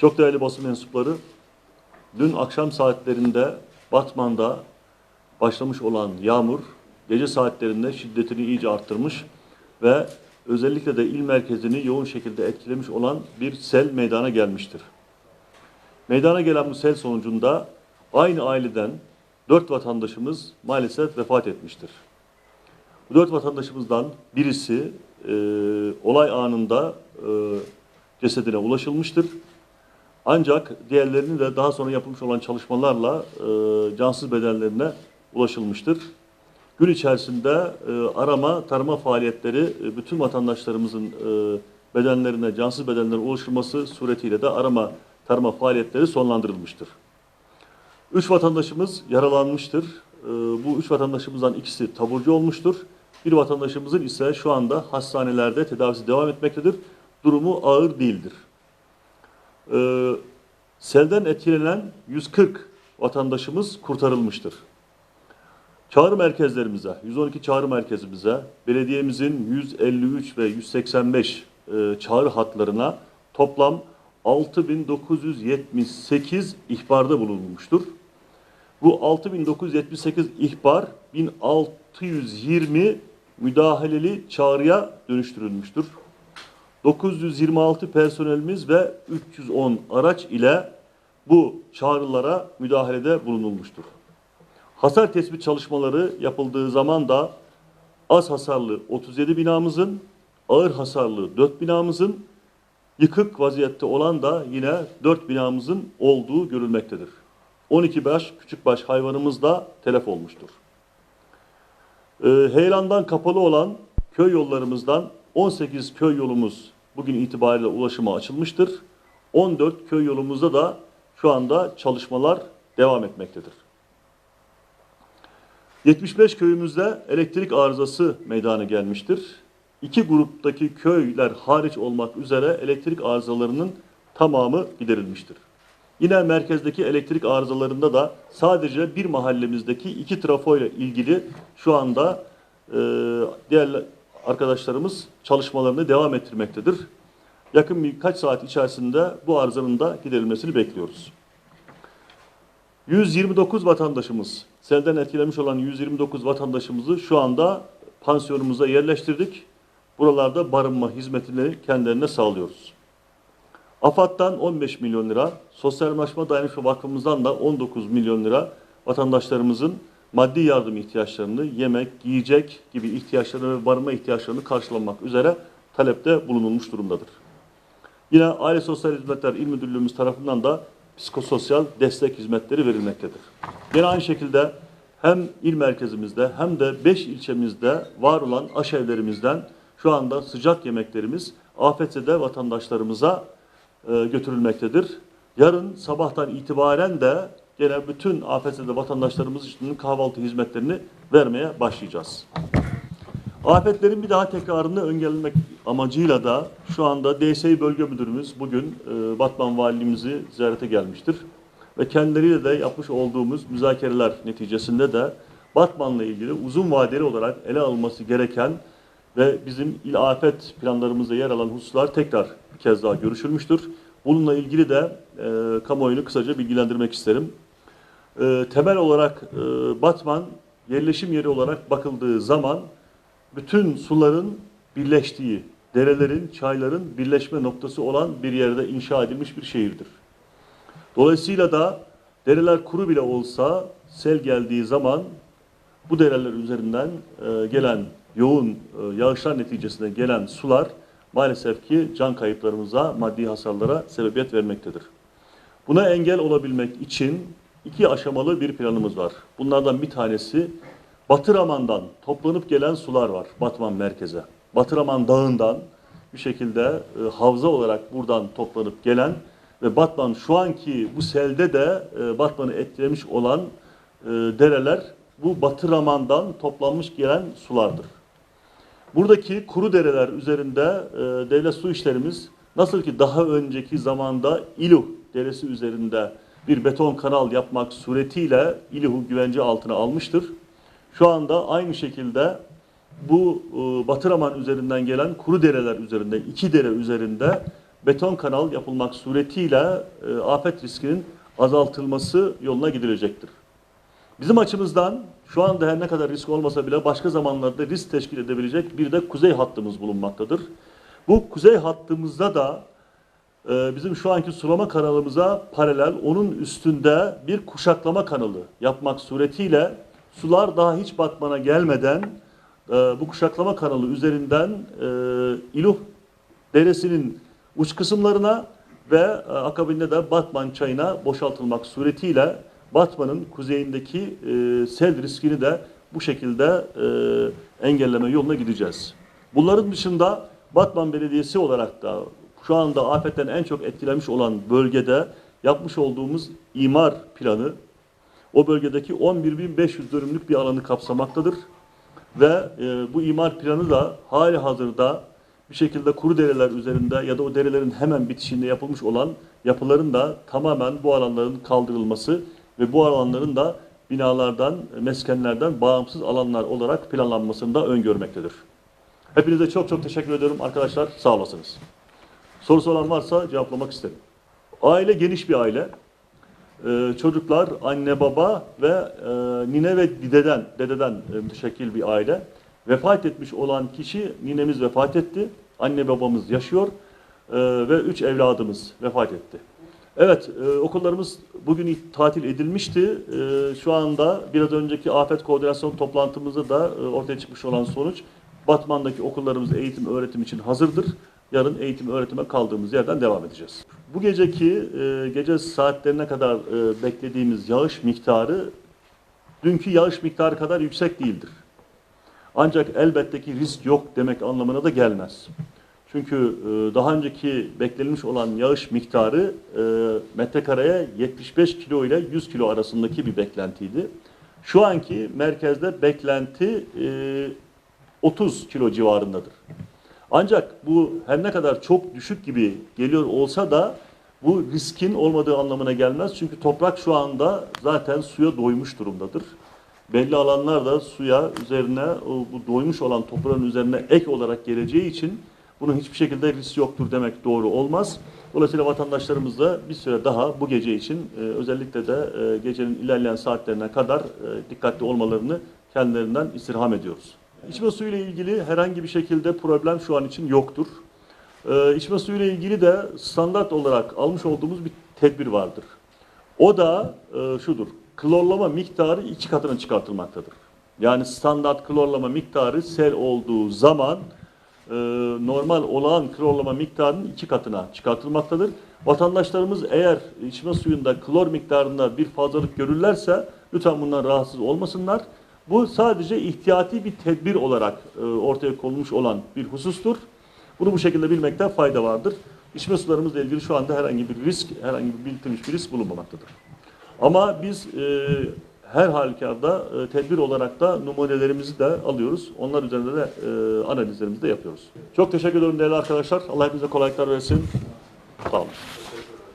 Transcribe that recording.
Çok değerli basın mensupları, dün akşam saatlerinde Batman'da başlamış olan yağmur gece saatlerinde şiddetini iyice arttırmış ve özellikle de il merkezini yoğun şekilde etkilemiş olan bir sel meydana gelmiştir. Meydana gelen bu sel sonucunda aynı aileden dört vatandaşımız maalesef vefat etmiştir. Bu dört vatandaşımızdan birisi e, olay anında e, cesedine ulaşılmıştır. Ancak diğerlerinin de daha sonra yapılmış olan çalışmalarla e, cansız bedenlerine ulaşılmıştır. Gün içerisinde e, arama, tarama faaliyetleri e, bütün vatandaşlarımızın e, bedenlerine, cansız bedenlerine ulaşılması suretiyle de arama, tarama faaliyetleri sonlandırılmıştır. Üç vatandaşımız yaralanmıştır. E, bu üç vatandaşımızdan ikisi taburcu olmuştur. Bir vatandaşımızın ise şu anda hastanelerde tedavisi devam etmektedir. Durumu ağır değildir. Ee, selden etkilenen 140 vatandaşımız kurtarılmıştır. Çağrı merkezlerimize, 112 çağrı merkezimize, belediyemizin 153 ve 185 e, çağrı hatlarına toplam 6978 ihbarda bulunmuştur. Bu 6978 ihbar 1620 müdahaleli çağrıya dönüştürülmüştür. 926 personelimiz ve 310 araç ile bu çağrılara müdahalede bulunulmuştur. Hasar tespit çalışmaları yapıldığı zaman da az hasarlı 37 binamızın, ağır hasarlı 4 binamızın, yıkık vaziyette olan da yine 4 binamızın olduğu görülmektedir. 12 baş küçük baş hayvanımız da telef olmuştur. Ee, kapalı olan köy yollarımızdan 18 köy yolumuz bugün itibariyle ulaşıma açılmıştır. 14 köy yolumuzda da şu anda çalışmalar devam etmektedir. 75 köyümüzde elektrik arızası meydana gelmiştir. İki gruptaki köyler hariç olmak üzere elektrik arızalarının tamamı giderilmiştir. Yine merkezdeki elektrik arızalarında da sadece bir mahallemizdeki iki trafo ile ilgili şu anda e, diğer arkadaşlarımız çalışmalarını devam ettirmektedir. Yakın birkaç saat içerisinde bu arızanın da giderilmesini bekliyoruz. 129 vatandaşımız, selden etkilenmiş olan 129 vatandaşımızı şu anda pansiyonumuza yerleştirdik. Buralarda barınma hizmetini kendilerine sağlıyoruz. AFAD'dan 15 milyon lira, Sosyal Anlaşma Dayanışma Vakfımızdan da 19 milyon lira vatandaşlarımızın maddi yardım ihtiyaçlarını, yemek, giyecek gibi ihtiyaçlarını ve barınma ihtiyaçlarını karşılamak üzere talepte bulunulmuş durumdadır. Yine Aile Sosyal Hizmetler İl Müdürlüğümüz tarafından da psikososyal destek hizmetleri verilmektedir. Yine aynı şekilde hem il merkezimizde hem de 5 ilçemizde var olan aşevlerimizden şu anda sıcak yemeklerimiz afetzede vatandaşlarımıza e, götürülmektedir. Yarın sabahtan itibaren de gene bütün afetzede vatandaşlarımız için kahvaltı hizmetlerini vermeye başlayacağız. Afetlerin bir daha tekrarını engellemek amacıyla da şu anda DSİ Bölge Müdürümüz bugün e, Batman Valiliğimizi ziyarete gelmiştir. Ve kendileriyle de yapmış olduğumuz müzakereler neticesinde de Batman'la ilgili uzun vadeli olarak ele alınması gereken ve bizim il afet planlarımızda yer alan hususlar tekrar bir kez daha görüşülmüştür. Bununla ilgili de e, kamuoyunu kısaca bilgilendirmek isterim. E, temel olarak e, Batman yerleşim yeri olarak bakıldığı zaman bütün suların birleştiği, derelerin, çayların birleşme noktası olan bir yerde inşa edilmiş bir şehirdir. Dolayısıyla da dereler kuru bile olsa sel geldiği zaman bu dereler üzerinden e, gelen yoğun e, yağışlar neticesinde gelen sular maalesef ki can kayıplarımıza, maddi hasarlara sebebiyet vermektedir. Buna engel olabilmek için iki aşamalı bir planımız var. Bunlardan bir tanesi Batıraman'dan toplanıp gelen sular var Batman merkeze. Batıraman Dağı'ndan bir şekilde e, havza olarak buradan toplanıp gelen ve Batman şu anki bu selde de e, Batman'ı etkilemiş olan e, dereler bu Batıraman'dan toplanmış gelen sulardır. Buradaki kuru dereler üzerinde e, devlet su işlerimiz nasıl ki daha önceki zamanda İluh deresi üzerinde bir beton kanal yapmak suretiyle İluh'u güvence altına almıştır. Şu anda aynı şekilde bu e, Batıraman üzerinden gelen kuru dereler üzerinde, iki dere üzerinde beton kanal yapılmak suretiyle e, afet riskinin azaltılması yoluna gidilecektir. Bizim açımızdan şu anda her ne kadar risk olmasa bile başka zamanlarda risk teşkil edebilecek bir de kuzey hattımız bulunmaktadır. Bu kuzey hattımızda da e, bizim şu anki sulama kanalımıza paralel onun üstünde bir kuşaklama kanalı yapmak suretiyle sular daha hiç batmana gelmeden e, bu kuşaklama kanalı üzerinden e, İluh Deresi'nin uç kısımlarına ve e, akabinde de Batman çayına boşaltılmak suretiyle Batman'ın kuzeyindeki e, sel riskini de bu şekilde e, engelleme yoluna gideceğiz. Bunların dışında Batman Belediyesi olarak da şu anda afetten en çok etkilenmiş olan bölgede yapmış olduğumuz imar planı o bölgedeki 11.500 dönümlük bir alanı kapsamaktadır. Ve e, bu imar planı da hali hazırda bir şekilde kuru dereler üzerinde ya da o derelerin hemen bitişinde yapılmış olan yapıların da tamamen bu alanların kaldırılması ve bu alanların da binalardan, meskenlerden bağımsız alanlar olarak planlanmasını da öngörmektedir. Hepinize çok çok teşekkür ediyorum arkadaşlar. Sağ olasınız. Sorusu olan varsa cevaplamak isterim. Aile geniş bir aile. Ee, çocuklar, anne baba ve e, nine ve dededen, dededen e, müteşekkil bir aile. Vefat etmiş olan kişi, ninemiz vefat etti, anne babamız yaşıyor e, ve üç evladımız vefat etti. Evet, e, okullarımız bugün tatil edilmişti. E, şu anda biraz önceki afet koordinasyon toplantımızda da e, ortaya çıkmış olan sonuç, Batman'daki okullarımız eğitim öğretim için hazırdır. Yarın eğitim öğretime kaldığımız yerden devam edeceğiz. Bu geceki e, gece saatlerine kadar e, beklediğimiz yağış miktarı dünkü yağış miktarı kadar yüksek değildir. Ancak elbette ki risk yok demek anlamına da gelmez. Çünkü e, daha önceki beklenmiş olan yağış miktarı e, metrekareye 75 kilo ile 100 kilo arasındaki bir beklentiydi. Şu anki merkezde beklenti e, 30 kilo civarındadır. Ancak bu her ne kadar çok düşük gibi geliyor olsa da bu riskin olmadığı anlamına gelmez. Çünkü toprak şu anda zaten suya doymuş durumdadır. Belli alanlar da suya üzerine bu doymuş olan toprağın üzerine ek olarak geleceği için bunun hiçbir şekilde risk yoktur demek doğru olmaz. Dolayısıyla vatandaşlarımız da bir süre daha bu gece için e, özellikle de e, gecenin ilerleyen saatlerine kadar e, dikkatli olmalarını kendilerinden istirham ediyoruz. İçme suyu ile ilgili herhangi bir şekilde problem şu an için yoktur. Ee, içme suyu ile ilgili de standart olarak almış olduğumuz bir tedbir vardır. O da e, şudur, klorlama miktarı iki katına çıkartılmaktadır. Yani standart klorlama miktarı sel olduğu zaman e, normal olağan klorlama miktarının iki katına çıkartılmaktadır. Vatandaşlarımız eğer içme suyunda klor miktarında bir fazlalık görürlerse lütfen bundan rahatsız olmasınlar. Bu sadece ihtiyati bir tedbir olarak e, ortaya konulmuş olan bir husustur. Bunu bu şekilde bilmekte fayda vardır. İçme sularımızla ilgili şu anda herhangi bir risk, herhangi bir belirtilmiş bir risk bulunmamaktadır. Ama biz e, her halükarda e, tedbir olarak da numunelerimizi de alıyoruz. Onlar üzerinde de e, analizlerimizi de yapıyoruz. Çok teşekkür ederim değerli arkadaşlar. Allah hepinize kolaylıklar versin. Sağ olun.